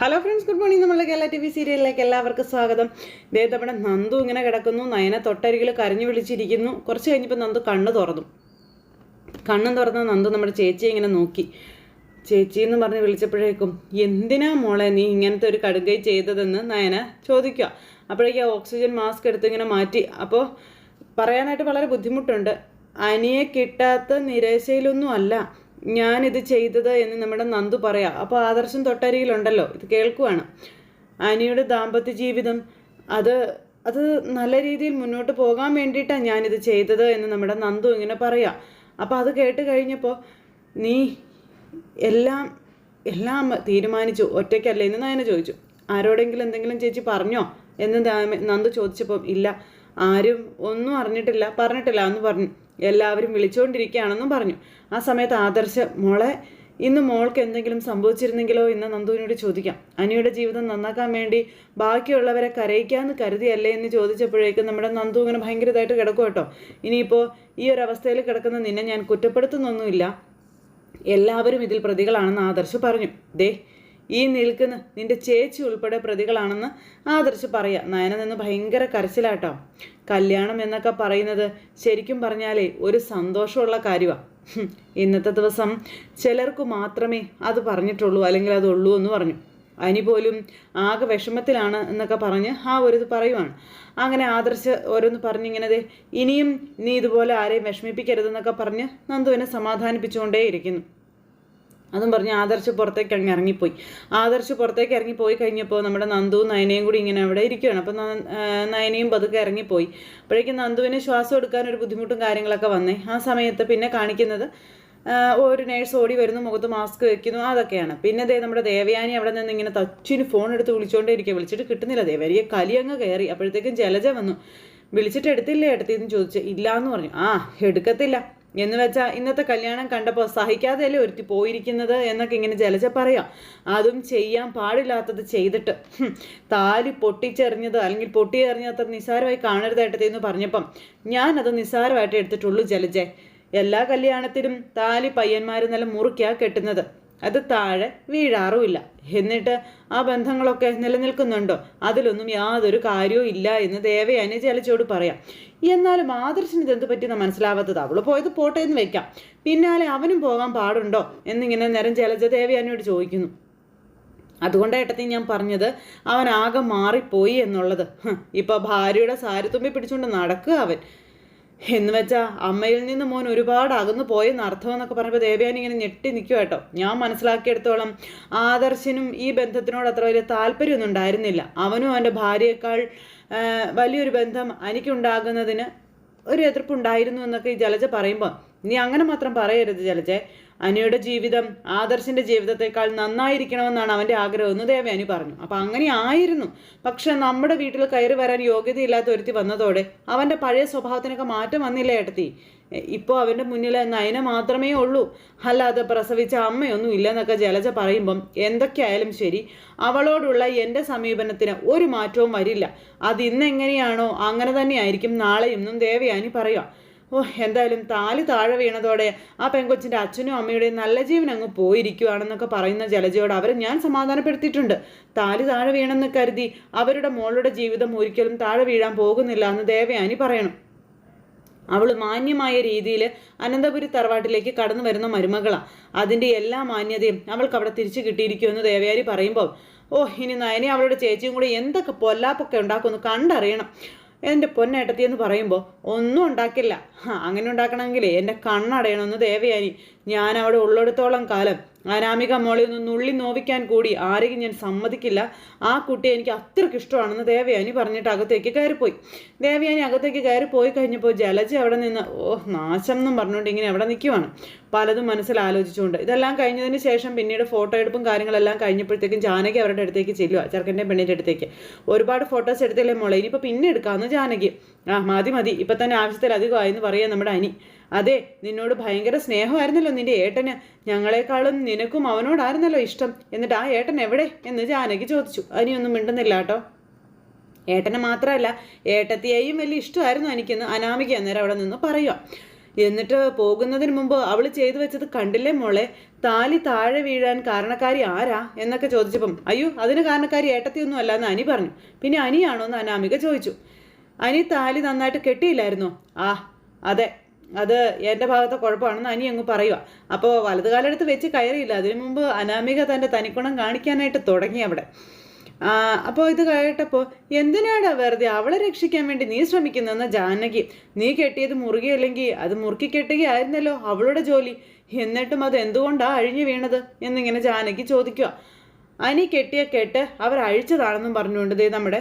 Hello friends good morning നമ്മളുടെ Kerala T V സീരിയലിലേക്ക് എല്ലാവർക്കും സ്വാഗതം. ദേ നന്ദു ഇങ്ങനെ കിടക്കുന്നു. നയന തൊട്ടരികിൽ കരഞ്ഞു വിളിച്ചിരിക്കുന്നു. കുറച്ച് കഴിഞ്ഞപ്പോൾ നന്ദു കണ്ണ് തുറന്നു. കണ്ണും തുറന്ന നന്ദു നമ്മുടെ ചേച്ചി ഇങ്ങനെ നോക്കി. ചേച്ചി എന്ന് പറഞ്ഞ് വിളിച്ചപ്പോഴേക്കും എന്തിനാ മോളെ നീ ഇങ്ങനത്തെ ഒരു കടുകൈ ചെയ്തതെന്ന്? നയന ചോദിക്കുക. അപ്പോഴേക്കും ആ ഓക്സിജൻ മാസ്ക് എടുത്ത് ഇങ്ങനെ മാറ്റി. അപ്പോൾ പറയാനായിട്ട് വളരെ ബുദ്ധിമുട്ടുണ്ട്. അനിയെ കിട്ടാത്ത നിരാശയിലൊന്നും അല്ല. ഞാനിത് ചെയ്തത് എന്ന് നമ്മുടെ നന്ദു പറയാം. അപ്പോൾ ആദർശം തൊട്ടരിയിലുണ്ടല്ലോ ഇത് കേൾക്കുവാണ്. അനിയുടെ ദാമ്പത്യ ജീവിതം അത് അത് നല്ല രീതിയിൽ മുന്നോട്ട് പോകാൻ വേണ്ടിയിട്ടാണ് ഞാനിത് ചെയ്തത് എന്ന് നമ്മുടെ നന്ദു ഇങ്ങനെ പറയാം. അപ്പോൾ അത് കേട്ട് കഴിഞ്ഞപ്പോൾ നീ എല്ലാം എല്ലാം തീരുമാനിച്ചു. ഒറ്റയ്ക്കല്ലേ? എന്ന് നയന ചോദിച്ചു. ആരോടെങ്കിലും എന്തെങ്കിലും ചേച്ചി പറഞ്ഞോ? എന്ന് നന്ദു ചോദിച്ചപ്പം ഇല്ല. ആരും ഒന്നും അറിഞ്ഞിട്ടില്ല. പറഞ്ഞിട്ടില്ല എന്ന് പറഞ്ഞു. എല്ലാവരും വിളിച്ചുകൊണ്ടിരിക്കുകയാണെന്നും പറഞ്ഞു. ആ സമയത്ത് ആദർശ മോളെ ഇന്ന് മോൾക്ക് എന്തെങ്കിലും സംഭവിച്ചിരുന്നെങ്കിലോ? എന്ന് നന്ദുവിനോട് ചോദിക്കാം. അനിയുടെ ജീവിതം നന്നാക്കാൻ വേണ്ടി ബാക്കിയുള്ളവരെ കരയിക്കാമെന്ന് കരുതിയല്ലേ? എന്ന് ചോദിച്ചപ്പോഴേക്കും നമ്മുടെ നന്ദു ഇങ്ങനെ ഭയങ്കര ഇതായിട്ട് കിടക്കും കേട്ടോ. ഇനിയിപ്പോൾ ഈ ഒരു അവസ്ഥയിൽ കിടക്കുന്ന നിന്നെ ഞാൻ കുറ്റപ്പെടുത്തുന്നൊന്നുമില്ല. എല്ലാവരും ഇതിൽ പ്രതികളാണെന്ന് ആദർശ് പറഞ്ഞു. ദേ ഈ നിൽക്കുന്ന നിന്റെ ചേച്ചി ഉൾപ്പെടെ പ്രതികളാണെന്ന് ആദർശ് പറയാ. നയന നിന്ന് ഭയങ്കര കരച്ചിലാട്ടോ. കല്യാണം എന്നൊക്കെ പറയുന്നത് ശരിക്കും പറഞ്ഞാലേ ഒരു സന്തോഷമുള്ള കാര്യമാണ് ഇന്നത്തെ ദിവസം ചിലർക്ക് മാത്രമേ അത് പറഞ്ഞിട്ടുള്ളൂ അല്ലെങ്കിൽ അത് ഉള്ളൂ എന്ന് പറഞ്ഞു. അനി പോലും ആകെ വിഷമത്തിലാണ് എന്നൊക്കെ പറഞ്ഞ് ആ ഒരു ഇത് പറയുവാണ്. അങ്ങനെ ആദർശ് ഓരോന്ന് പറഞ്ഞിങ്ങനെ ഇനിയും നീ ഇതുപോലെ ആരെയും വിഷമിപ്പിക്കരുതെന്നൊക്കെ പറഞ്ഞ് നന്ദുവിനെ സമാധാനിപ്പിച്ചുകൊണ്ടേയിരിക്കുന്നു. അതും പറഞ്ഞ് ആദർശ് പുറത്തേക്ക് അങ്ങ് ഇറങ്ങിപ്പോയി. ആദർശ് പുറത്തേക്ക് ഇറങ്ങിപ്പോയി കഴിഞ്ഞപ്പോൾ നമ്മുടെ നന്ദുവും നയനയും കൂടി ഇങ്ങനെ അവിടെ ഇരിക്കുകയാണ്. അപ്പോൾ നയനയും പതുക്കെ ഇറങ്ങിപ്പോയി. അപ്പോഴേക്കും നന്ദുവിന് ശ്വാസം എടുക്കാൻ ഒരു ബുദ്ധിമുട്ടും കാര്യങ്ങളൊക്കെ വന്നേ. ആ സമയത്ത് പിന്നെ കാണിക്കുന്നത് ഒരു നേഴ്സ് ഓടി വരുന്നു മുഖത്ത് മാസ്ക് വെക്കുന്നു അതൊക്കെയാണ്. പിന്നെ ദേ നമ്മുടെ ദേവയാനി അവിടെ നിന്ന് ഇങ്ങനെ തച്ചിന് ഫോൺ എടുത്ത് വിളിച്ചുകൊണ്ടേ ഇരിക്കുക വിളിച്ചിട്ട് കിട്ടുന്നില്ല. ദേവരിയെ കലിയങ്ങ് കയറി. അപ്പോഴത്തേക്കും ജലജ വന്നു. വിളിച്ചിട്ട് എടുത്തില്ലേ എടുത്തിന്ന് ചോദിച്ചു. ഇല്ല എന്ന് പറഞ്ഞു. ആ എടുക്കത്തില്ല. എന്ന് വെച്ചാൽ ഇന്നത്തെ കല്യാണം കണ്ടപ്പോൾ സഹിക്കാതെയല്ലേ ഒരുത്തി പോയിരിക്കുന്നത് എന്നൊക്കെ ഇങ്ങനെ ജലജ പറയാം. അതും ചെയ്യാൻ പാടില്ലാത്തത് ചെയ്തിട്ട്. താലി പൊട്ടിച്ചെറിഞ്ഞത് അല്ലെങ്കിൽ പൊട്ടിയെറിഞ്ഞത് നിസ്സാരമായി കാണരുതായിട്ട് എന്ന് പറഞ്ഞപ്പം ഞാനത് നിസ്സാരമായിട്ട് എടുത്തിട്ടുള്ളൂ ജലജെ. എല്ലാ കല്യാണത്തിനും താലി പയ്യന്മാർ നല്ല മുറുക്കിയാണ് കെട്ടുന്നത്. അത് താഴെ വീഴാറുമില്ല. എന്നിട്ട് ആ ബന്ധങ്ങളൊക്കെ നിലനിൽക്കുന്നുണ്ടോ? അതിലൊന്നും യാതൊരു കാര്യവും ഇല്ല എന്ന് ദേവയാനി ജലജോട് പറയാം. എന്നാലും ആദർശന് ഇതെന്ത് പറ്റിയെന്ന് മനസ്സിലാവാത്തത്? അവൾ പോയത് പോട്ടെ എന്ന് വെക്കാം. പിന്നാലെ അവനും പോകാൻ പാടുണ്ടോ? എന്നിങ്ങനെ നേരം ജലജ ദേവയാനിയോട് ചോദിക്കുന്നു. അതുകൊണ്ട് ഏട്ടത്തി ഞാൻ പറഞ്ഞത് അവൻ ആകെ മാറിപ്പോയി എന്നുള്ളത്. ഇപ്പോൾ ഇപ്പൊ ഭാര്യയുടെ സാരിത്തുമ്പി പിടിച്ചുകൊണ്ട് നടക്കുക അവൻ. എന്ന് വെച്ചാ അമ്മയിൽ നിന്ന് മോൻ ഒരുപാട് അകന്നു പോയെന്ന് അർത്ഥം എന്നൊക്കെ പറഞ്ഞപ്പോൾ ദേവയാനി ഇങ്ങനെ ഞെട്ടി നിൽക്കുക കേട്ടോ. ഞാൻ മനസ്സിലാക്കിയെടുത്തോളം ആദർശിനും ഈ ബന്ധത്തിനോട് അത്ര വലിയ താല്പര്യമൊന്നും ഉണ്ടായിരുന്നില്ല. അവനും അവന്റെ ഭാര്യയേക്കാൾ വലിയൊരു ബന്ധം എനിക്കുണ്ടാകുന്നതിന് ഒരു എതിർപ്പുണ്ടായിരുന്നു എന്നൊക്കെ ഈ ജലജ പറയുമ്പോൾ നീ അങ്ങനെ മാത്രം പറയരുത് ജലജെ. അനിയുടെ ജീവിതം ആദർശിന്റെ ജീവിതത്തെക്കാൾ നന്നായിരിക്കണമെന്നാണ് അവന്റെ ആഗ്രഹം എന്ന് ദേവയാനി പറഞ്ഞു. അപ്പോൾ അങ്ങനെ ആയിരുന്നു. പക്ഷെ നമ്മുടെ വീട്ടിൽ കയറി വരാൻ യോഗ്യതയില്ലാത്ത ഒരുത്തി വന്നതോടെ അവന്റെ പഴയ സ്വഭാവത്തിനൊക്കെ മാറ്റം വന്നില്ല ഏട്ടത്തി? ഇപ്പോൾ അവന്റെ മുന്നിൽ നയന മാത്രമേ ഉള്ളൂ. അല്ലാതെ പ്രസവിച്ച അമ്മയൊന്നും ഇല്ലെന്നൊക്കെ ജലജ പറയുമ്പം എന്തൊക്കെയായാലും ശരി അവളോടുള്ള എന്റെ സമീപനത്തിന് ഒരു മാറ്റവും വരില്ല. അത് ഇന്നെങ്ങനെയാണോ അങ്ങനെ തന്നെയായിരിക്കും നാളെ എന്നും ദേവയാനി പറയാം ഓ എന്തായാലും താലി താഴെ വീണതോടെ ആ പെങ്കൊച്ചിന്റെ അച്ഛനും അമ്മയുടെയും നല്ല ജീവൻ അങ്ങ് പോയിരിക്കുവാണെന്നൊക്കെ പറയുന്ന ജലജയോട് അവരെ ഞാൻ സമാധാനപ്പെടുത്തിയിട്ടുണ്ട്. താലി താഴെ വീണെന്ന് കരുതി അവരുടെ മോളുടെ ജീവിതം ഒരിക്കലും താഴെ വീഴാൻ പോകുന്നില്ല എന്ന് ദേവയാനി പറയണം. അവൾ മാന്യമായ രീതിയിൽ അനന്തപുരി തറവാട്ടിലേക്ക് കടന്നു വരുന്ന മരുമകളാണ് അതിന്റെ എല്ലാ മാന്യതയും അവൾക്ക് അവിടെ തിരിച്ചു കിട്ടിയിരിക്കുമെന്ന് ദേവയാരി പറയുമ്പോൾ ഓ ഇനി നയനെ അവളുടെ ചേച്ചിയും കൂടി എന്തൊക്കെ പൊല്ലാപ്പൊക്കെ ഉണ്ടാക്കുമെന്ന് കണ്ടറിയണം. എന്റെ പൊന്നേട്ടത്തി എന്ന് പറയുമ്പോൾ ഒന്നും ഉണ്ടാക്കില്ല. അങ്ങനെ ഉണ്ടാക്കണമെങ്കിൽ എന്റെ കണ്ണടയണമെന്ന് ദേവയാനി. ഞാൻ അവിടെ ഉള്ളിടത്തോളം കാലം അനാമിക മോളിൽ നിന്ന് നുള്ളി നോവിക്കാൻ കൂടി ആരെയും ഞാൻ സമ്മതിക്കില്ല. ആ കുട്ടിയെ എനിക്ക് അത്രയ്ക്ക് ഇഷ്ടമാണെന്ന് ദേവയാനി പറഞ്ഞിട്ട് അകത്തേക്ക് കയറിപ്പോയി. ദേവയാനി അകത്തേക്ക് കയറി പോയി കഴിഞ്ഞപ്പോൾ ജലജ അവിടെ നിന്ന് ഓ നാശം എന്നും പറഞ്ഞുകൊണ്ട് ഇങ്ങനെ അവിടെ നിൽക്കുവാണ്. പലതും മനസ്സിൽ ആലോചിച്ചുകൊണ്ട്. ഇതെല്ലാം കഴിഞ്ഞതിന് ശേഷം പിന്നീട് ഫോട്ടോ എടുപ്പും കാര്യങ്ങളെല്ലാം കഴിഞ്ഞപ്പോഴത്തേക്കും ജാനകി അവരുടെ അടുത്തേക്ക് ചെല്ലുക ചെറുക്കന്റെ പെണ്ണിന്റെ അടുത്തേക്ക്. ഒരുപാട് ഫോട്ടോസ് എടുത്തില്ലേ മോളെ? ഇനിയിപ്പോൾ പിന്നെ എടുക്കാമെന്ന് ജാനകി. ആ മതി മതി. ഇപ്പം തന്നെ ആവശ്യത്തിലധികമായി എന്ന് പറയുക നമ്മുടെ അനി. അതെ നിന്നോട് ഭയങ്കര സ്നേഹമായിരുന്നല്ലോ നിന്റെ ഏട്ടന്. ഞങ്ങളെക്കാളും നിനക്കും അവനോടായിരുന്നല്ലോ ഇഷ്ടം. എന്നിട്ട് ആ ഏട്ടൻ എവിടെ? എന്ന് ജാനകി ചോദിച്ചു. അനിയൊന്നും മിണ്ടുന്നില്ല കേട്ടോ. ഏട്ടനെ മാത്രമല്ല ഏട്ടത്തിയെയും വലിയ ഇഷ്ടമായിരുന്നു എനിക്കെന്ന് അനാമിക അന്നേരം അവിടെ നിന്ന് പറയുക എന്നിട്ട് പോകുന്നതിന് മുമ്പ് അവൾ ചെയ്തു വെച്ചത് കണ്ടില്ലേ മോളെ? താലി താഴെ വീഴാൻ കാരണക്കാരി ആരാ? എന്നൊക്കെ ചോദിച്ചപ്പം അയ്യോ അതിന് കാരണക്കാരി ഏട്ടത്തിയൊന്നും അല്ല എന്ന് അനി പറഞ്ഞു. പിന്നെ അനിയാണോ എന്ന് അനാമിക ചോദിച്ചു. അനി താലി നന്നായിട്ട് കെട്ടിയില്ലായിരുന്നോ? ആ അതെ അത് എന്റെ ഭാഗത്തെ കുഴപ്പമാണെന്ന് അനി അങ്ങ് പറയുക അപ്പോൾ വലതുകാലെടുത്ത് വെച്ച് കയറിയില്ല. അതിനു മുമ്പ് അനാമിക തന്റെ തനിക്കുണം കാണിക്കാനായിട്ട് തുടങ്ങി അവിടെ. അപ്പോൾ ഇത് കേട്ടപ്പോൾ എന്തിനാടാ വെറുതെ അവളെ രക്ഷിക്കാൻ വേണ്ടി നീ ശ്രമിക്കുന്നതെന്ന് ജാനകി. നീ കെട്ടിയത് മുറുകിയല്ലെങ്കിൽ അത് മുറുക്കി കെട്ടുകയായിരുന്നല്ലോ അവളുടെ ജോലി. എന്നിട്ടും അത് എന്തുകൊണ്ടാണ് അഴിഞ്ഞു വീണത് എന്നിങ്ങനെ ജാനകി ചോദിക്കുക അനി കെട്ടിയ കെട്ട് അവർ അഴിച്ചതാണെന്നും പറഞ്ഞുകൊണ്ട് ദേ നമ്മുടെ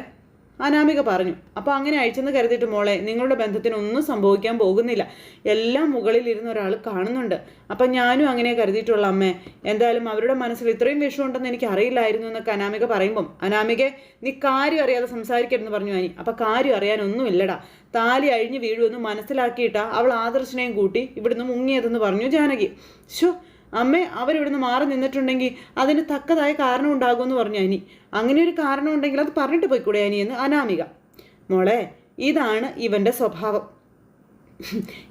അനാമിക പറഞ്ഞു. അപ്പോൾ അങ്ങനെ അയച്ചെന്ന് കരുതിയിട്ട് മോളെ നിങ്ങളുടെ ബന്ധത്തിന് ഒന്നും സംഭവിക്കാൻ പോകുന്നില്ല. എല്ലാം മുകളിൽ ഇരുന്ന ഒരാൾ കാണുന്നുണ്ട്. അപ്പം ഞാനും അങ്ങനെ കരുതിയിട്ടുള്ള അമ്മേ എന്തായാലും അവരുടെ മനസ്സിൽ ഇത്രയും വിഷമുണ്ടെന്ന് എനിക്ക് അറിയില്ലായിരുന്നു എന്നൊക്കെ അനാമിക പറയുമ്പം അനാമികെ നീ കാര്യം അറിയാതെ സംസാരിക്കരുതെന്ന് പറഞ്ഞു അനി. അപ്പം കാര്യം അറിയാനൊന്നുമില്ലടാ. താലി അഴിഞ്ഞ് വീഴുമെന്ന് മനസ്സിലാക്കിയിട്ടാ അവൾ ആദർശനെയും കൂട്ടി ഇവിടുന്ന് മുങ്ങിയതെന്ന് പറഞ്ഞു ജാനകി. ഷോ അമ്മേ അവരിവിടുന്ന് മാറി നിന്നിട്ടുണ്ടെങ്കിൽ അതിന് തക്കതായ കാരണം ഉണ്ടാകുമെന്ന് പറഞ്ഞു അനി. അങ്ങനെ ഒരു കാരണം ഉണ്ടെങ്കിൽ അത് പറഞ്ഞിട്ട് പോയിക്കൂടെ അനി എന്ന് അനാമിക. മോളെ ഇതാണ് ഇവന്റെ സ്വഭാവം.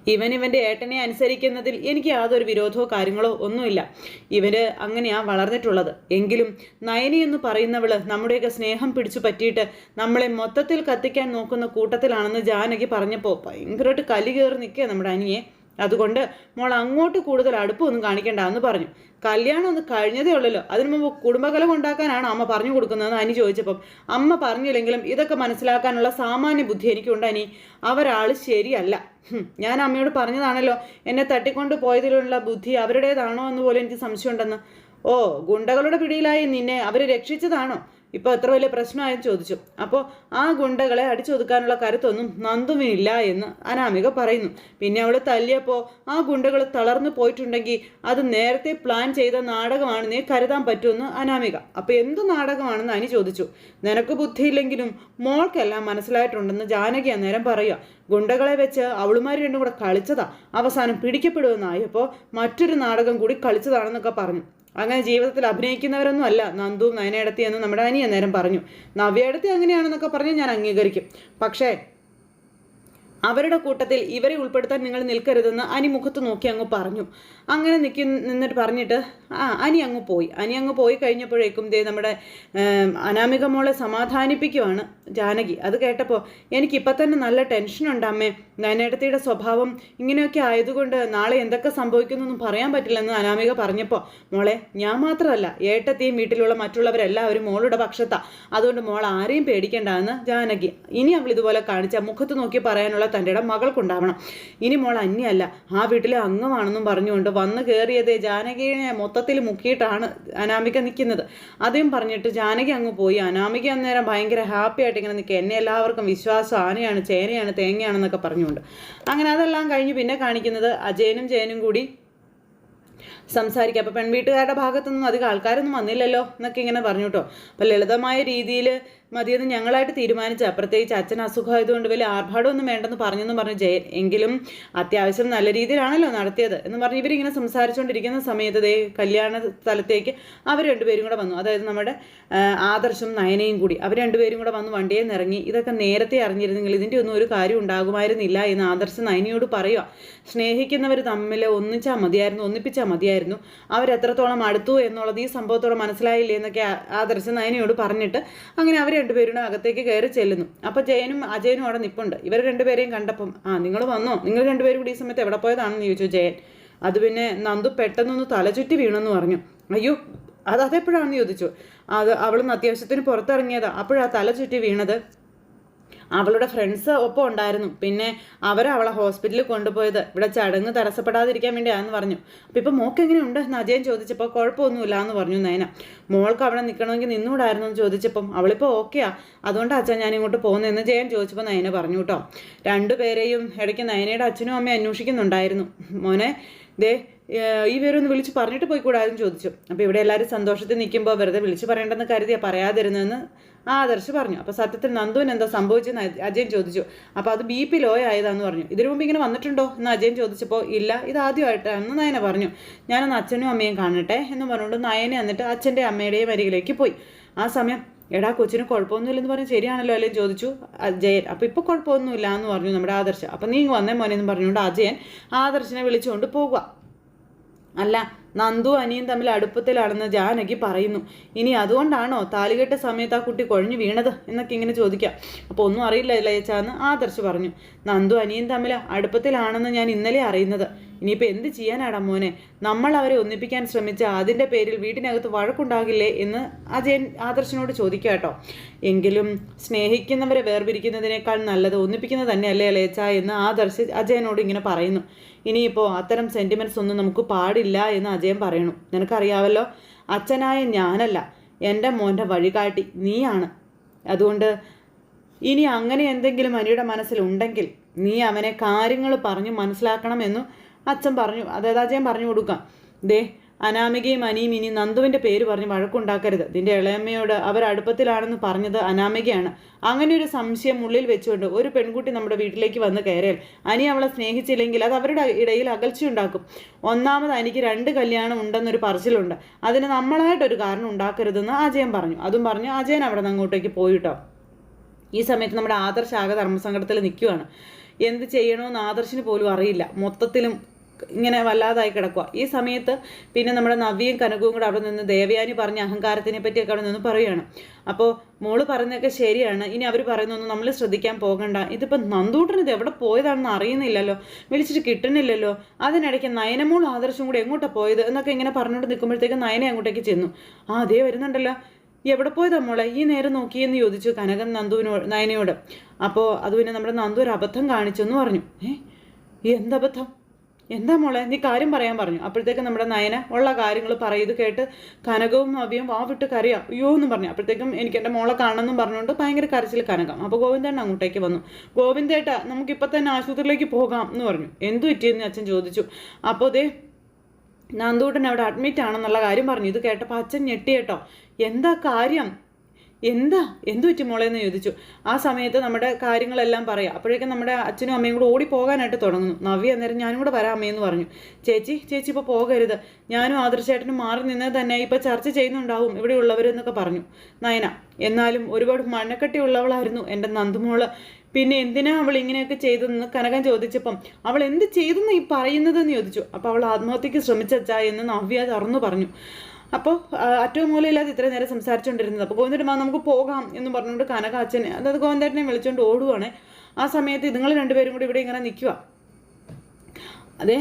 ഇവൻ ഇവന്റെ ഏട്ടനെ അനുസരിക്കുന്നതിൽ എനിക്ക് യാതൊരു വിരോധമോ കാര്യങ്ങളോ ഒന്നുമില്ല. ഇവർ അങ്ങനെയാ വളർന്നിട്ടുള്ളത്. എങ്കിലും നയനി എന്ന് പറയുന്നവൾ നമ്മുടെയൊക്കെ സ്നേഹം പിടിച്ചു പറ്റിയിട്ട് നമ്മളെ മൊത്തത്തിൽ കത്തിക്കാൻ നോക്കുന്ന കൂട്ടത്തിലാണെന്ന് ജാനകി പറഞ്ഞപ്പോൾ ഭയങ്കരമായിട്ട് കലി കയറി നിൽക്കുക നമ്മുടെ അനിയെ. അതുകൊണ്ട് മോൾ അങ്ങോട്ട് കൂടുതൽ അടുപ്പൊന്നും കാണിക്കണ്ട എന്ന് പറഞ്ഞു. കല്യാണം ഒന്ന് കഴിഞ്ഞതേ ഉള്ളല്ലോ. അതിനു മുമ്പ് കുടുംബകലം ഉണ്ടാക്കാനാണ് അമ്മ പറഞ്ഞു കൊടുക്കുന്നതെന്ന് അനി ചോദിച്ചപ്പം അമ്മ പറഞ്ഞില്ലെങ്കിലും ഇതൊക്കെ മനസ്സിലാക്കാനുള്ള സാമാന്യ ബുദ്ധി എനിക്കുണ്ട് അനി. അവരാൾ ശരിയല്ല. ഞാൻ അമ്മയോട് പറഞ്ഞതാണല്ലോ. എന്നെ തട്ടിക്കൊണ്ട് പോയതിലുള്ള ബുദ്ധി അവരുടേതാണോ എന്ന് പോലും എനിക്ക് സംശയമുണ്ടെന്ന്. ഓ ഗുണ്ടകളുടെ പിടിയിലായി നിന്നെ അവർ രക്ഷിച്ചതാണോ? ഇപ്പോൾ എത്ര വലിയ പ്രശ്നമായെന്ന് ചോദിച്ചു. അപ്പോൾ ആ ഗുണ്ടകളെ അടിച്ചൊതുക്കാനുള്ള കരുത്തൊന്നും നന്ദുവിനില്ല എന്ന് അനാമിക പറയുന്നു. പിന്നെ അവൾ തല്ലിയപ്പോൾ ആ ഗുണ്ടകൾ തളർന്നു പോയിട്ടുണ്ടെങ്കിൽ അത് നേരത്തെ പ്ലാൻ ചെയ്ത നാടകമാണെന്നേ കരുതാൻ പറ്റുമെന്ന് അനാമിക. അപ്പോൾ എന്ത് നാടകമാണെന്ന് അനി ചോദിച്ചു. നിനക്ക് ബുദ്ധിയില്ലെങ്കിലും മോൾക്കെല്ലാം മനസ്സിലായിട്ടുണ്ടെന്ന് ജാനകി അന്നേരം പറയുക. ഗുണ്ടകളെ വെച്ച് അവളുമാർ രണ്ടും കൂടെ കളിച്ചതാ. അവസാനം പിടിക്കപ്പെടുമെന്നായപ്പോൾ മറ്റൊരു നാടകം കൂടി കളിച്ചതാണെന്നൊക്കെ പറഞ്ഞു. അങ്ങനെ ജീവിതത്തിൽ അഭിനയിക്കുന്നവരൊന്നും അല്ല. നന്ദുവും നയനയിടത്തി എന്ന് നമ്മുടെ അനി നേരം പറഞ്ഞു. നവ്യടത്തി അങ്ങനെയാണെന്നൊക്കെ പറഞ്ഞ് ഞാൻ അംഗീകരിക്കും. പക്ഷേ അവരുടെ കൂട്ടത്തിൽ ഇവരെ ഉൾപ്പെടുത്താൻ നിങ്ങൾ നിൽക്കരുതെന്ന് അനി മുഖത്ത് നോക്കി അങ്ങ് പറഞ്ഞു. അങ്ങനെ നിൽക്കി നിന്നിട്ട് പറഞ്ഞിട്ട് ആ അനി അങ്ങ് പോയി. അനി അങ്ങ് പോയി കഴിഞ്ഞപ്പോഴേക്കും ദേ നമ്മുടെ അനാമിക മോളെ സമാധാനിപ്പിക്കുവാണ് ജാനകി. അത് കേട്ടപ്പോൾ എനിക്കിപ്പോൾ തന്നെ നല്ല ടെൻഷനുണ്ട് അമ്മേ. നയനേടത്തിയുടെ സ്വഭാവം ഇങ്ങനെയൊക്കെ ആയതുകൊണ്ട് നാളെ എന്തൊക്കെ സംഭവിക്കുന്നൊന്നും പറയാൻ പറ്റില്ലെന്ന് അനാമിക പറഞ്ഞപ്പോൾ മോളെ ഞാൻ മാത്രമല്ല. ഏട്ടത്തെയും വീട്ടിലുള്ള മറ്റുള്ളവരെല്ലാവരും മോളുടെ പക്ഷത്താണ് അതുകൊണ്ട് മോൾ ആരെയും പേടിക്കേണ്ട എന്ന് ജാനകി. ഇനി അവൾ ഇതുപോലെ കാണിച്ച മുഖത്ത് നോക്കി പറയാനുള്ള തന്റെ മകൾക്കുണ്ടാവണം ഇനി മോൾ അന്യല്ല ആ വീട്ടിലെ അംഗമാണെന്നും പറഞ്ഞുകൊണ്ട് വന്ന് കയറിയത് ജാനകിയെ മൊത്തത്തിൽ മുക്കിയിട്ടാണ് അനാമിക നിൽക്കുന്നത്. അതേം പറഞ്ഞിട്ട് ജാനകി അങ്ങ് പോയി. അനാമിക അന്നേരം ഭയങ്കര ഹാപ്പി ആയിട്ട് ഇങ്ങനെ നിൽക്കുക. എന്നെ എല്ലാവർക്കും വിശ്വാസം ആനയാണ് ചേനയാണ് തേങ്ങയാണെന്നൊക്കെ പറഞ്ഞുകൊണ്ട്. അങ്ങനെ അതെല്ലാം കഴിഞ്ഞ് പിന്നെ കാണിക്കുന്നത് അജയനും ജയനും കൂടി സംസാരിക്കുക. അപ്പോൾ പെൺവീട്ടുകാരുടെ ഭാഗത്തുനിന്നും അധികം ആൾക്കാരൊന്നും വന്നില്ലല്ലോ എന്നൊക്കെ ഇങ്ങനെ പറഞ്ഞു കേട്ടോ അപ്പോൾ ലളിതമായ രീതിയിൽ മതിയെന്ന് ഞങ്ങളായിട്ട് തീരുമാനിച്ച. പ്രത്യേകിച്ച് അച്ഛൻ അസുഖമായതുകൊണ്ട് വലിയ ആർഭാടമൊന്നും വേണ്ടെന്ന് പറഞ്ഞെന്ന് പറഞ്ഞു ജയൻ. എങ്കിലും അത്യാവശ്യം നല്ല രീതിയിലാണല്ലോ നടത്തിയത് എന്ന് പറഞ്ഞ് ഇവരിങ്ങനെ സംസാരിച്ചുകൊണ്ടിരിക്കുന്ന സമയത്ത് ദേ കല്യാണ സ്ഥലത്തേക്ക് അവർ രണ്ടുപേരും കൂടെ വന്നു. അതായത് നമ്മുടെ ആദർശം നയനയും കൂടി. അവർ രണ്ടുപേരും കൂടെ വന്ന് വണ്ടിയിൽ നിന്ന് ഇറങ്ങി. ഇതൊക്കെ നേരത്തെ അറിഞ്ഞിരുന്നെങ്കിൽ ഇതിന്റെ ഒന്നും ഒരു കാര്യം ഉണ്ടാകുമായിരുന്നില്ല എന്ന് ആദർശം നയനയോട് പറയുക സ്നേഹിക്കുന്നവർ തമ്മിൽ ഒന്നിച്ചാൽ മതിയായിരുന്നു ഒന്നിപ്പിച്ചാൽ മതിയായിരുന്നു. അവരെത്രത്തോളം അടുത്തു എന്നുള്ളത് ഈ സംഭവത്തോടെ മനസ്സിലായില്ലേ എന്നൊക്കെ ആദർശം നയനയോട് പറഞ്ഞിട്ട് അങ്ങനെ അവർ രണ്ടുപേരുടെ അകത്തേക്ക് കയറി ചെല്ലുന്നു. അപ്പോൾ ജയനും അജയനും അവിടെ നിപ്പുണ്ട്. ഇവർ രണ്ടുപേരെയും കണ്ടപ്പം ആ നിങ്ങൾ വന്നോ? നിങ്ങൾ രണ്ടുപേരും കൂടി ഈ സമയത്ത് എവിടെ പോയതാണെന്ന് ചോദിച്ചു ജയൻ. അത് പിന്നെ നന്ദു പെട്ടെന്നൊന്ന് തലചുറ്റി വീണെന്ന് പറഞ്ഞു. അയ്യോ അത് അതെപ്പോഴാണെന്ന് ചോദിച്ചു. അത് അവളൊന്ന് അത്യാവശ്യത്തിന് പുറത്തിറങ്ങിയതാ. അപ്പോഴാ തല ചുറ്റി വീണത്? അവളുടെ ഫ്രണ്ട്സ് ഒപ്പം ഉണ്ടായിരുന്നു. പിന്നെ അവരെ അവളെ ഹോസ്പിറ്റലിൽ കൊണ്ടുപോയത്. ഇവിടെ ചടങ്ങ് തടസ്സപ്പെടാതിരിക്കാൻ വേണ്ടിയാണെന്ന് പറഞ്ഞു. അപ്പോൾ ഇപ്പോൾ മോക്ക് എങ്ങനെയുണ്ട്? എന്ന് അജയൻ ചോദിച്ചപ്പോൾ കുഴപ്പമൊന്നുമില്ല എന്ന് പറഞ്ഞു നയന. മോൾക്ക് അവിടെ നിൽക്കണമെങ്കിൽ നിന്നുകൂടായിരുന്നു എന്ന് ചോദിച്ചപ്പം അവളിപ്പോൾ ഓക്കെയാ അതുകൊണ്ട് അച്ഛൻ ഞാൻ ഇങ്ങോട്ട് പോകുന്നതെന്ന് ജയൻ ചോദിച്ചപ്പോൾ നയന പറഞ്ഞു കേട്ടോ. രണ്ടുപേരെയും ഇടയ്ക്ക് നയനയുടെ അച്ഛനും അമ്മയും അന്വേഷിക്കുന്നുണ്ടായിരുന്നു. മോനെ ദേ ഈ പേരൊന്ന് വിളിച്ച് പറഞ്ഞിട്ട് പോയിക്കൂടാതെന്ന് ചോദിച്ചു. അപ്പോൾ ഇവിടെ എല്ലാവരും സന്തോഷത്തിൽ നിൽക്കുമ്പോൾ വെറുതെ വിളിച്ച് പറയേണ്ടെന്ന് കരുതിയാ പറയാതിരുന്നതെന്ന് ആദർശ് പറഞ്ഞു. അപ്പോൾ സത്യത്തിൽ നന്ദുവിന് എന്താ സംഭവിച്ചെന്ന് അജയൻ ചോദിച്ചു. അപ്പോൾ അത് ബി പി ലോ ആയതാന്ന് പറഞ്ഞു. ഇതിനു മുമ്പ് ഇങ്ങനെ വന്നിട്ടുണ്ടോ? എന്ന് അജയൻ ചോദിച്ചപ്പോൾ ഇല്ല ഇത് ആദ്യമായിട്ടാണെന്ന് നയന പറഞ്ഞു. ഞാനൊന്ന് അച്ഛനും അമ്മയും കാണട്ടെ എന്ന് പറഞ്ഞുകൊണ്ട് നയനെ എന്നിട്ട് അച്ഛന്റെ അമ്മയുടെയും അരികിലേക്ക് പോയി. ആ സമയം എടാ കൊച്ചിന് കുഴപ്പമൊന്നുമില്ലെന്ന് പറഞ്ഞ് ശരിയാണല്ലോ അല്ലേ ചോദിച്ചു അജയൻ. അപ്പോൾ ഇപ്പോൾ കുഴപ്പമൊന്നുമില്ല എന്ന് പറഞ്ഞു നമ്മുടെ ആദർശ്. അപ്പം നീ വന്നേ മോനെ എന്ന് പറഞ്ഞുകൊണ്ട് അജയൻ ആദർശിനെ വിളിച്ചുകൊണ്ട് പോകുക അല്ല നന്ദു അനിയും തമ്മിൽ അടുപ്പത്തിലാണെന്ന് ജാനകി പറയുന്നു. ഇനി അതുകൊണ്ടാണോ താലികെട്ട സമയത്ത് ആ കുട്ടി കുഴഞ്ഞു വീണത് എന്നൊക്കെ ഇങ്ങനെ ചോദിക്കാം. അപ്പോൾ ഒന്നും അറിയില്ല ലയച്ചാന്ന് ആദർശ് പറഞ്ഞു. നന്ദു അനിയും തമ്മിൽ അടുപ്പത്തിലാണെന്ന് ഞാൻ ഇന്നലെ അറിയുന്നത്. ഇനിയിപ്പോൾ എന്ത് ചെയ്യാനാടാ മോനെ? നമ്മൾ അവരെ ഒന്നിപ്പിക്കാൻ ശ്രമിച്ച അതിന്റെ പേരിൽ വീട്ടിനകത്ത് വഴക്കുണ്ടാകില്ലേ എന്ന് അജയൻ ആദർശനോട് ചോദിക്കുക കേട്ടോ. എങ്കിലും സ്നേഹിക്കുന്നവരെ വേർപിരിക്കുന്നതിനേക്കാൾ നല്ലത് ഒന്നിപ്പിക്കുന്നത് തന്നെയല്ലേ അലേച്ച എന്ന് ആദർശ് അജയനോട് ഇങ്ങനെ പറയുന്നു. ഇനിയിപ്പോൾ അത്തരം സെന്റിമെന്റ്സ് ഒന്നും നമുക്ക് പാടില്ല എന്ന് അജയൻ പറയുന്നു. നിനക്കറിയാവല്ലോ? അച്ഛനായ ഞാനല്ല. എന്റെ മോന്റെ വഴികാട്ടി നീയാണ്. അതുകൊണ്ട് ഇനി അങ്ങനെ എന്തെങ്കിലും അനിയുടെ മനസ്സിലുണ്ടെങ്കിൽ നീ അവനെ കാര്യങ്ങൾ പറഞ്ഞ് മനസ്സിലാക്കണമെന്നു അച്ഛൻ പറഞ്ഞു അതായത് അജയൻ പറഞ്ഞു കൊടുക്കാം. ദേ അനാമികയും അനിയും ഇനി നന്ദുവിന്റെ പേര് പറഞ്ഞ് വഴക്കുണ്ടാക്കരുത്. നിന്റെ ഇളയമ്മയോട് അവർ അടുപ്പത്തിലാണെന്ന് പറഞ്ഞത് അനാമികയാണ്. അങ്ങനെ ഒരു സംശയം ഉള്ളിൽ വെച്ചുകൊണ്ട് ഒരു പെൺകുട്ടി നമ്മുടെ വീട്ടിലേക്ക് വന്ന് കയറിയാൽ അനി അവളെ സ്നേഹിച്ചില്ലെങ്കിൽ അത് അവരുടെ ഇടയിൽ അകൽച്ചയുണ്ടാക്കും ഒന്നാമത് അനിക്ക് രണ്ട് കല്യാണം ഉണ്ടെന്നൊരു പറച്ചിലുണ്ട്. അതിന് നമ്മളായിട്ടൊരു കാരണം ഉണ്ടാക്കരുതെന്ന് അജയൻ പറഞ്ഞു. അതും പറഞ്ഞു അജയൻ അവിടെ നിന്ന് അങ്ങോട്ടേക്ക് പോയിട്ടോ. ഈ സമയത്ത് നമ്മുടെ ആദർശ ആകെ ധർമ്മസങ്കടത്തിൽ നിൽക്കുവാണ്. എന്ത് ചെയ്യണമെന്ന് ആദർശിന് പോലും അറിയില്ല. മൊത്തത്തിലും ഇങ്ങനെ വല്ലാതായി കിടക്കുക. ഈ സമയത്ത് പിന്നെ നമ്മുടെ നവ്യയും കനകവും കൂടെ അവിടെ നിന്ന് ദേവയാനി പറഞ്ഞ അഹങ്കാരത്തിനെ പറ്റിയൊക്കെ അവിടെ നിന്ന് പറയുകയാണ്. അപ്പോൾ മോൾ പറയുന്നതൊക്കെ ശരിയാണ്. ഇനി അവർ പറയുന്നൊന്നും നമ്മൾ ശ്രദ്ധിക്കാൻ പോകണ്ട. ഇതിപ്പോൾ നന്ദൂട്ടൻ ഇത് എവിടെ പോയതാണെന്ന് അറിയുന്നില്ലല്ലോ. വിളിച്ചിട്ട് കിട്ടുന്നില്ലല്ലോ. അതിനിടയ്ക്ക് നയനമോൾ ആദർശം കൂടെ എങ്ങോട്ടാണ് പോയത് എന്നൊക്കെ ഇങ്ങനെ പറഞ്ഞുകൊണ്ട് നിൽക്കുമ്പോഴത്തേക്ക് നയനെ അങ്ങോട്ടേക്ക് ചെന്നു. ആ അതേ വരുന്നുണ്ടല്ലോ. എവിടെ പോയതാ മോളെ? ഈ നേരം നോക്കിയെന്ന് ചോദിച്ചു കനകൻ നന്ദുവിനോട് നയനയോട്. അപ്പോൾ അത് പിന്നെ നമ്മുടെ നന്ദു ഒരു അബദ്ധം കാണിച്ചെന്ന് പറഞ്ഞു. ഏ? എന്തബദ്ധം എന്താ മോളെ നീ കാര്യം പറയാൻ പറഞ്ഞു. അപ്പോഴത്തേക്ക് നമ്മുടെ നയന ഉള്ള കാര്യങ്ങൾ പറയത് കേട്ട് കനകവും നവ്യവും വാ വിട്ട് കരയാ. അയ്യോ എന്നും പറഞ്ഞു. അപ്പോഴത്തേക്കും എനിക്ക് എന്റെ മോളെ കാണണമെന്നും പറഞ്ഞുകൊണ്ട് ഭയങ്കര കരച്ചിൽ കനകം. അപ്പോൾ ഗോവിന്ദേട്ടൻ അങ്ങോട്ടേക്ക് വന്നു. ഗോവിന്ദേട്ട നമുക്കിപ്പോൾ തന്നെ ആശുപത്രിയിലേക്ക് പോകാം എന്ന് പറഞ്ഞു. എന്തു പറ്റിയെന്ന് അച്ഛൻ ചോദിച്ചു. അപ്പോൾ ദേ നന്ദൂട്ടൻ അവിടെ അഡ്മിറ്റ് ആണെന്നുള്ള കാര്യം പറഞ്ഞു. ഇത് കേട്ടപ്പോൾ അച്ഛൻ ഞെട്ടി കേട്ടോ. എന്താ കാര്യം? എന്താ? എന്തു പറ്റി മോളെ എന്ന് ചോദിച്ചു. ആ സമയത്ത് നമ്മുടെ കാര്യങ്ങളെല്ലാം പറയാം. അപ്പോഴേക്കും നമ്മുടെ അച്ഛനും അമ്മയും കൂടെ ഓടി പോകാനായിട്ട് തുടങ്ങുന്നു. നവ്യ അന്നേരം ഞാനും കൂടെ വരാം അമ്മയെന്ന് പറഞ്ഞു. ചേച്ചി ചേച്ചി ഇപ്പോൾ പോകരുത്. ഞാനും ആദർശേട്ടനും മാറി നിന്ന് തന്നെ ഇപ്പോൾ ചർച്ച ചെയ്യുന്നുണ്ടാവും. ഇവിടെ ഉള്ളവരെന്നൊക്കെ പറഞ്ഞു. നയന എന്നാലും ഒരുപാട് മണ്ണക്കട്ടി ഉള്ളവളായിരുന്നു എന്റെ നന്ദുമോൾ. പിന്നെ എന്തിനാ അവൾ ഇങ്ങനെയൊക്കെ ചെയ്തതെന്ന് കനകൻ ചോദിച്ചപ്പം അവൾ എന്ത് ചെയ്തെന്ന് ഈ പറയുന്നതെന്ന് ചോദിച്ചു. അപ്പോൾ അവൾ ആത്മഹത്യക്ക് ശ്രമിച്ചാ എന്ന് നവ്യ തുറന്നു പറഞ്ഞു. അപ്പോൾ അറ്റവും മൂലയില്ലാതെ ഇത്രയും നേരം സംസാരിച്ചുകൊണ്ടിരുന്നത് അപ്പോൾ ഗോവിന്ദേട്ടൻ നമുക്ക് പോകാം എന്ന് പറഞ്ഞുകൊണ്ട് കനക അച്ഛനെ അതായത് ഗോവിന്ദേട്ടനെ വിളിച്ചുകൊണ്ട് ഓടുവാണ്. ആ സമയത്ത് നിങ്ങൾ രണ്ടുപേരും കൂടി ഇവിടെ ഇങ്ങനെ നിൽക്കുക അതെ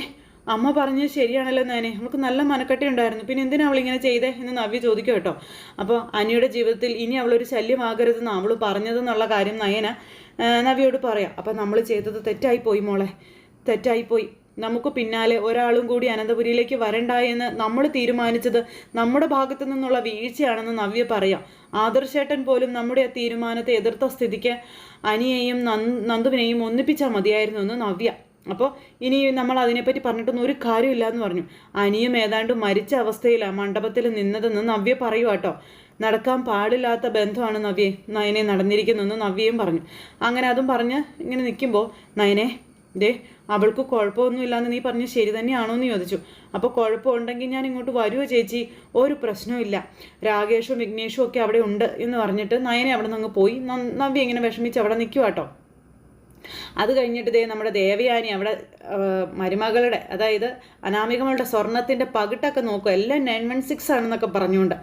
അമ്മ പറഞ്ഞ് ശരിയാണല്ലോ നേനെ നമുക്ക് നല്ല മനക്കട്ടി ഉണ്ടായിരുന്നു. പിന്നെ എന്തിനാ ഇങ്ങനെ ചെയ്തേ എന്ന് നവ്യ ചോദിക്കും കേട്ടോ. അപ്പോൾ അനിയുടെ ജീവിതത്തിൽ ഇനി അവളൊരു ശല്യമാകരുതെന്ന് അവൾ പറഞ്ഞതെന്നുള്ള കാര്യം നയന നവ്യോട് പറയാം. അപ്പം നമ്മൾ ചെയ്തത് തെറ്റായിപ്പോയി മോളെ. തെറ്റായിപ്പോയി നമുക്ക് പിന്നാലെ ഒരാളും കൂടി അനന്തപുരിയിലേക്ക് വരണ്ട എന്ന് നമ്മൾ തീരുമാനിച്ചത് നമ്മുടെ ഭാഗത്തു നിന്നുള്ള വീഴ്ചയാണെന്ന് നവ്യ പറയാം. ആദർശേട്ടൻ പോലും നമ്മുടെ ആ തീരുമാനത്തെ എതിർത്ത സ്ഥിതിക്ക് അനിയെയും നന്ദുവിനെയും ഒന്നിപ്പിച്ചാൽ മതിയായിരുന്നു എന്ന് നവ്യ. അപ്പോൾ ഇനി നമ്മൾ അതിനെപ്പറ്റി പറഞ്ഞിട്ടൊന്നും ഒരു കാര്യമില്ല എന്ന് പറഞ്ഞു. അനിയും ഏതാണ്ട് മരിച്ച അവസ്ഥയിലാണ് മണ്ഡപത്തിൽ നിന്നതെന്ന് നവ്യ പറയുക കേട്ടോ നടക്കാൻ പാടില്ലാത്ത ബന്ധമാണ് നവ്യെ നയനെ നടന്നിരിക്കുന്നതെന്ന് നവ്യയും പറഞ്ഞു. അങ്ങനെ അതും പറഞ്ഞ് ഇങ്ങനെ നിൽക്കുമ്പോൾ നയനെ ദേ അവൾക്ക് കുഴപ്പമൊന്നുമില്ലാന്ന് നീ പറഞ്ഞ് ശരി തന്നെയാണോ എന്ന് ചോദിച്ചു. അപ്പോൾ കുഴപ്പമുണ്ടെങ്കിൽ ഞാൻ ഇങ്ങോട്ട് വരുമോ ചേച്ചി? ഒരു പ്രശ്നവും രാകേഷും വിഘ്നേഷും ഒക്കെ അവിടെ ഉണ്ട് എന്ന് പറഞ്ഞിട്ട് നയനെ അവിടെ നിന്ന് പോയി. നവ്യ ഇങ്ങനെ വിഷമിച്ച് അവിടെ നിൽക്കുക കേട്ടോ അത് കഴിഞ്ഞിട്ട് ദേ നമ്മുടെ ദേവയാനി അവിടെ മരുമകളുടെ അതായത് അനാമികമളുടെ സ്വർണത്തിന്റെ പകിട്ടൊക്കെ നോക്കും. എല്ലാം നയൻ വൺ സിക്സ് ആണെന്നൊക്കെ പറഞ്ഞുകൊണ്ട്.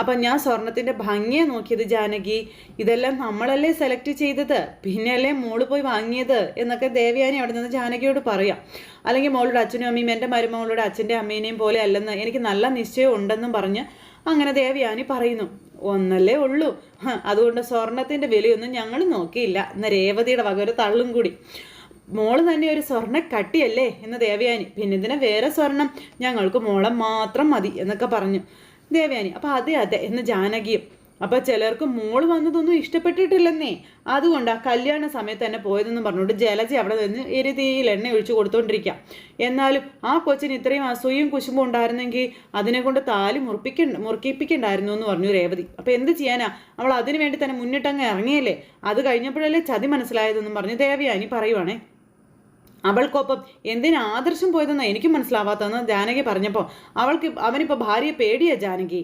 അപ്പം ഞാൻ സ്വർണത്തിന്റെ ഭംഗിയെ നോക്കിയത് ജാനകി ഇതെല്ലാം നമ്മളല്ലേ സെലക്ട് ചെയ്തത്? പിന്നെയല്ലേ മോൾ പോയി വാങ്ങിയത്? എന്നൊക്കെ ദേവയാനി അവിടെ നിന്ന് ജാനകിയോട് പറയാം. അല്ലെങ്കിൽ മോളുടെ അച്ഛനും അമ്മയും എന്റെ മരുമകളുടെ അച്ഛന്റെ അമ്മേനെയും പോലെ അല്ലെന്ന് എനിക്ക് നല്ല നിശ്ചയം ഉണ്ടെന്നും പറഞ്ഞ് അങ്ങനെ ദേവയാനി പറയുന്നു. ഒന്നല്ലേ ഉള്ളൂ. അതുകൊണ്ട് സ്വർണത്തിന്റെ വിലയൊന്നും ഞങ്ങൾ നോക്കിയില്ല. എന്ന രേവതിയുടെ വക ഒരു തള്ളും കൂടി. മോൾ തന്നെ ഒരു സ്വർണ കട്ടിയല്ലേ എന്ന് ദേവയാനി. പിന്നെ ഇതിനെ വേറെ സ്വർണം? ഞങ്ങൾക്ക് മോളെ മാത്രം മതി എന്നൊക്കെ പറഞ്ഞു. ദേവയാനി അപ്പോൾ അതെ അതെ എന്ന് ജാനകിയും അപ്പൊ ചിലർക്ക് മോൾ വന്നതൊന്നും ഇഷ്ടപ്പെട്ടിട്ടില്ലെന്നേ. അതുകൊണ്ട് ആ കല്യാണ സമയത്ത് തന്നെ പോയതെന്ന് പറഞ്ഞുകൊണ്ട് ജലജ അവിടെ നിന്ന് എരുതിയിൽ എണ്ണ ഒഴിച്ചു കൊടുത്തോണ്ടിരിക്കാം. എന്നാലും ആ കൊച്ചിന് ഇത്രയും അസൂയും കുശുമ്പും ഉണ്ടായിരുന്നെങ്കിൽ അതിനെ കൊണ്ട് താലി മുറിപ്പിക്ക മുറുക്കിപ്പിക്കണ്ടായിരുന്നു എന്ന് പറഞ്ഞു രേവതി. അപ്പോൾ എന്ത് ചെയ്യാനാ? അവൾ അതിനു വേണ്ടി തന്നെ മുന്നിട്ടങ്ങ് ഇറങ്ങിയല്ലേ? അത് കഴിഞ്ഞപ്പോഴല്ലേ ചതി മനസ്സിലായതെന്നും പറഞ്ഞു ദേവയാനി പറയുവാണേ. അവൾക്കൊപ്പം എന്തിനാ ആദർശം പോയതെന്നാണ് എനിക്ക് മനസ്സിലാവാത്തതെന്ന് ജാനകി പറഞ്ഞപ്പോൾ അവൾക്ക് അവനിപ്പോൾ ഭാര്യയെ പേടിയാ ജാനകി.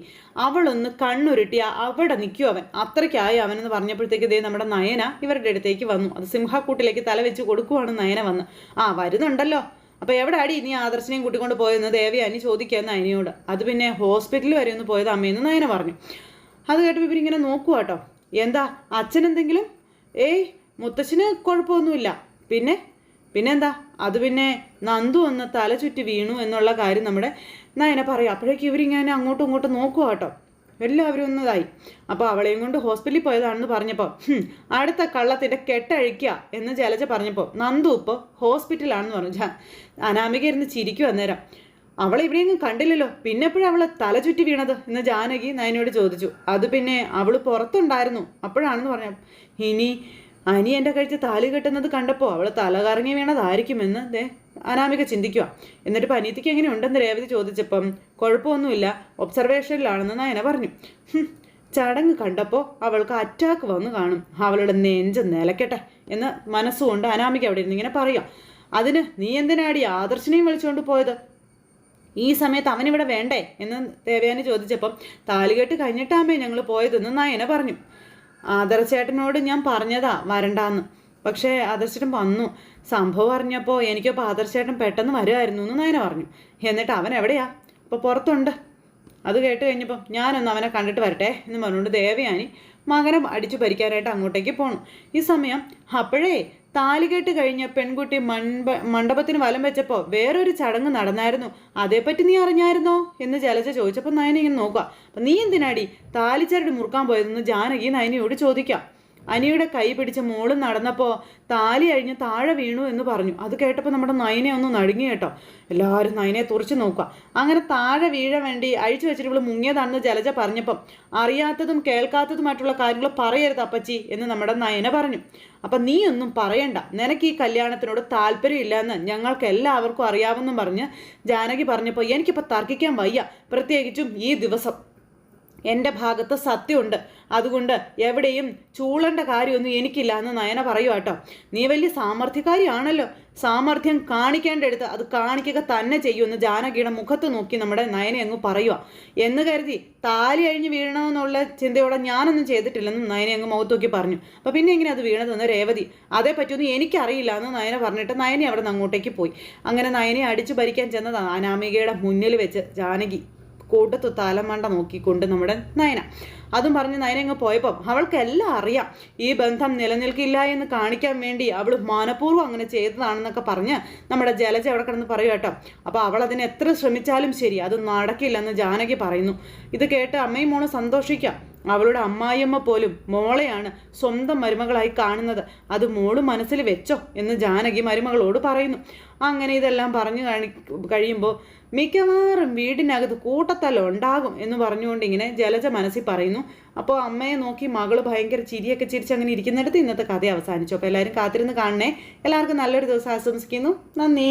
അവളൊന്ന് കണ്ണുരുട്ടി അവിടെ നിൽക്കും അവൻ. അത്രയ്ക്കായി അവനെന്ന് പറഞ്ഞപ്പോഴത്തേക്ക് ദേ നമ്മുടെ നയന ഇവരുടെ അടുത്തേക്ക് വന്നു. അത് സിംഹക്കൂട്ടിലേക്ക് തല വെച്ച് കൊടുക്കുവാണ് നയന വന്ന്. ആ വരുന്നുണ്ടല്ലോ. അപ്പോൾ എവിടെ അടി നീ ആദർശനെയും കൂട്ടിക്കൊണ്ട് പോയെന്ന് ദേവി അനി ചോദിക്കാന്ന് അനിയോട്. അത് പിന്നെ ഹോസ്പിറ്റലിൽ വരെ ഒന്ന് പോയത് അമ്മയെന്ന് നയന പറഞ്ഞു. അത് കേട്ടപ്പോൾ ഇവരിങ്ങനെ നോക്കുക കേട്ടോ എന്താ? അച്ഛനെന്തെങ്കിലും? ഏയ് മുത്തച്ഛന് കുഴപ്പമൊന്നുമില്ല. പിന്നെ? പിന്നെന്താ? അത് പിന്നെ നന്ദു ഒന്ന് തല ചുറ്റി വീണു എന്നുള്ള കാര്യം നമ്മുടെ നയന പറയും. അപ്പോഴേക്കും ഇവരിങ്ങനെ അങ്ങോട്ടും ഇങ്ങോട്ടും നോക്കുക കേട്ടോ. എല്ലാവരും ഒന്നതായി. അപ്പോൾ അവളെയും കൊണ്ട് ഹോസ്പിറ്റലിൽ പോയതാണെന്ന് പറഞ്ഞപ്പോൾ അടുത്ത കള്ളത്തിന്റെ കെട്ടഴിക്കുക എന്ന് ജലജ പറഞ്ഞപ്പോൾ നന്ദു ഇപ്പോൾ ഹോസ്പിറ്റലാണെന്ന് പറഞ്ഞു. അനാമിക ഇരുന്ന് ചിരിക്കും അന്നേരം. അവളെ ഇവിടെയെങ്കിലും കണ്ടില്ലല്ലോ. പിന്നെ എപ്പോഴാണ് അവളെ തല ചുറ്റി വീണത്? എന്ന് ജാനകി നയനോട് ചോദിച്ചു. അത് പിന്നെ അവൾ പുറത്തുണ്ടായിരുന്നു അപ്പോഴാണെന്ന് പറഞ്ഞു. ഇനി അനി എന്റെ കഴിച്ച് താലി കെട്ടുന്നത് കണ്ടപ്പോൾ അവൾ തല കറങ്ങി വീണതായിരിക്കുമെന്ന് ദേ അനാമിക ചിന്തിക്കുക എന്നിട്ട് ഇപ്പം അനീതിക്ക് എങ്ങനെ ഉണ്ടെന്ന് രേവതി ചോദിച്ചപ്പം കുഴപ്പമൊന്നുമില്ല ഒബ്സർവേഷനിലാണെന്ന് നയന പറഞ്ഞു. ചടങ്ങ് കണ്ടപ്പോൾ അവൾക്ക് അറ്റാക്ക് വന്നു കാണും. അവളുടെ നെഞ്ച് നിലക്കട്ടെ എന്ന് മനസ്സുകൊണ്ട് അനാമിക അവിടെ ഇരുന്ന് ഇങ്ങനെ പറയാം അതിന് നീ എന്തിനാടി ആദർശിനെയും വിളിച്ചുകൊണ്ട് പോയത്? ഈ സമയത്ത് അവനിവിടെ വേണ്ടേ? എന്ന് ദേവയാനി ചോദിച്ചപ്പം താലികെട്ട് കഴിഞ്ഞിട്ടാമേ ഞങ്ങൾ പോയതെന്ന് നയന പറഞ്ഞു. ആദർശേട്ടനോട് ഞാൻ പറഞ്ഞതാ വരണ്ടാന്ന്. പക്ഷേ ആദർശേട്ടൻ വന്നു. സംഭവം അറിഞ്ഞപ്പോൾ എനിക്കപ്പോൾ ആദർശേട്ടൻ പെട്ടെന്ന് വരുമായിരുന്നു എന്ന് നയന പറഞ്ഞു. എന്നിട്ട് അവൻ എവിടെയാ? ഇപ്പോൾ പുറത്തുണ്ട്. അത് കേട്ട് കഴിഞ്ഞപ്പം ഞാനൊന്ന് അവനെ കണ്ടിട്ട് വരട്ടെ എന്ന് പറഞ്ഞുകൊണ്ട് ദേവയാനി മകനെ അടിച്ചു ഭരിക്കാനായിട്ട് അങ്ങോട്ടേക്ക് പോണു. ഈ സമയം അപ്പോഴേ താലികെട്ട് കഴിഞ്ഞ പെൺകുട്ടി മൺപ മണ്ഡപത്തിന് വലം വെച്ചപ്പോൾ വേറൊരു ചടങ്ങ് നടന്നായിരുന്നു. അതേപ്പറ്റി നീ അറിഞ്ഞായിരുന്നോ? എന്ന് ജലജ ചോദിച്ചപ്പോൾ നയന ഇങ്ങനെ നോക്കുക അപ്പം നീ എന്തിനാടി താലിച്ചരട് മുറുക്കാൻ പോയതെന്ന് ജാനകി നയനയോട് ചോദിക്കാം. അനിയുടെ കൈ പിടിച്ച് മോൾ നടന്നപ്പോൾ താലി അഴിഞ്ഞ് താഴെ വീണു എന്ന് പറഞ്ഞു. അത് കേട്ടപ്പോൾ നമ്മുടെ നയനെ ഒന്ന് നടുങ്ങി കേട്ടോ. എല്ലാവരും നയനെ തുറച്ച് നോക്കുക. അങ്ങനെ താഴെ വീഴാൻ വേണ്ടി അഴിച്ചു വെച്ചിട്ട് ഇവൾ മുങ്ങിയതാണെന്ന് ജലജ പറഞ്ഞപ്പം അറിയാത്തതും കേൾക്കാത്തതുമായിട്ടുള്ള കാര്യങ്ങൾ പറയരുത് അപ്പച്ചി എന്ന് നമ്മുടെ നയന പറഞ്ഞു. അപ്പം നീ ഒന്നും പറയണ്ട. നിനക്ക് ഈ കല്യാണത്തിനോട് താല്പര്യമില്ല എന്ന് ഞങ്ങൾക്ക് എല്ലാവർക്കും അറിയാമെന്നും പറഞ്ഞ് ജാനകി പറഞ്ഞപ്പോൾ എനിക്കിപ്പോൾ തർക്കിക്കാൻ വയ്യ. പ്രത്യേകിച്ചും ഈ ദിവസം. എന്റെ ഭാഗത്ത് സത്യമുണ്ട്. അതുകൊണ്ട് എവിടെയും ചൂളേണ്ട കാര്യമൊന്നും എനിക്കില്ല എന്ന് നയന പറയുക കേട്ടോ. നീ വലിയ സാമർഥ്യക്കാരിയാണല്ലോ സാമർഥ്യം കാണിക്കേണ്ടടുത്ത് അത് കാണിക്കുക തന്നെ ചെയ്യുമെന്ന് ജാനകിയുടെ മുഖത്ത് നോക്കി നമ്മുടെ നയന അങ്ങ് പറയുക എന്ന് കരുതി താലി അഴിഞ്ഞ് വീഴണമെന്നുള്ള ചിന്തയോടെ ഞാനൊന്നും ചെയ്തിട്ടില്ലെന്നും നയനെ അങ്ങ് മുഖത്ത് നോക്കി പറഞ്ഞു. അപ്പോൾ പിന്നെ എങ്ങനെ അത് വീണതെന്ന് രേവതി അതേ പറ്റിയൊന്നും എനിക്കറിയില്ല എന്ന് നയന പറഞ്ഞിട്ട് നയനെ അവിടെ നിന്ന് അങ്ങോട്ടേക്ക് പോയി. അങ്ങനെ നയനെ അടിച്ചു ഭരിക്കാൻ ചെന്നതാണ് അനാമികയുടെ മുന്നിൽ വെച്ച് ജാനകി. കൂട്ടത്ത് തലമണ്ട നോക്കിക്കൊണ്ട് നമ്മുടെ നയന. അതും പറഞ്ഞ് നയന ഇങ്ങ് പോയപ്പം അവൾക്ക് എല്ലാം അറിയാം. ഈ ബന്ധം നിലനിൽക്കില്ല എന്ന് കാണിക്കാൻ വേണ്ടി അവൾ മനപൂർവം അങ്ങനെ ചെയ്തതാണെന്നൊക്കെ പറഞ്ഞ് നമ്മുടെ ജലജ അവിടെ കിടന്ന് പറയും കേട്ടോ. അപ്പോൾ അവൾ അതിനെ എത്ര ശ്രമിച്ചാലും ശരി അത് നടക്കില്ലെന്ന് ജാനകി പറയുന്നു. ഇത് കേട്ട് അമ്മയും മോളും സന്തോഷിക്കാം. അവളുടെ അമ്മായിയമ്മ പോലും മോളെയാണ് സ്വന്തം മരുമകളായി കാണുന്നത്. അത് മോൾ മനസ്സിൽ വെച്ചോ എന്ന് ജാനകി മരുമകളോട് പറയുന്നു. അങ്ങനെ ഇതെല്ലാം പറഞ്ഞു കാണി കഴിയുമ്പോൾ മിക്കവാറും വീടിനകത്ത് കൂട്ടത്തല്ല ഉണ്ടാകും എന്ന് പറഞ്ഞുകൊണ്ട് ഇങ്ങനെ ജലജ മനസ്സിൽ പറയുന്നു. അപ്പോൾ അമ്മയെ നോക്കി മകൾ ഭയങ്കര ചിരിയൊക്കെ ചിരിച്ച് അങ്ങനെ ഇരിക്കുന്നിടത്ത് ഇന്നത്തെ കഥ അവസാനിച്ചു. അപ്പോൾ എല്ലാവരും കാത്തിരുന്ന് കാണണേ. എല്ലാവർക്കും നല്ലൊരു ദിവസം ആശംസിക്കുന്നു. നന്ദി.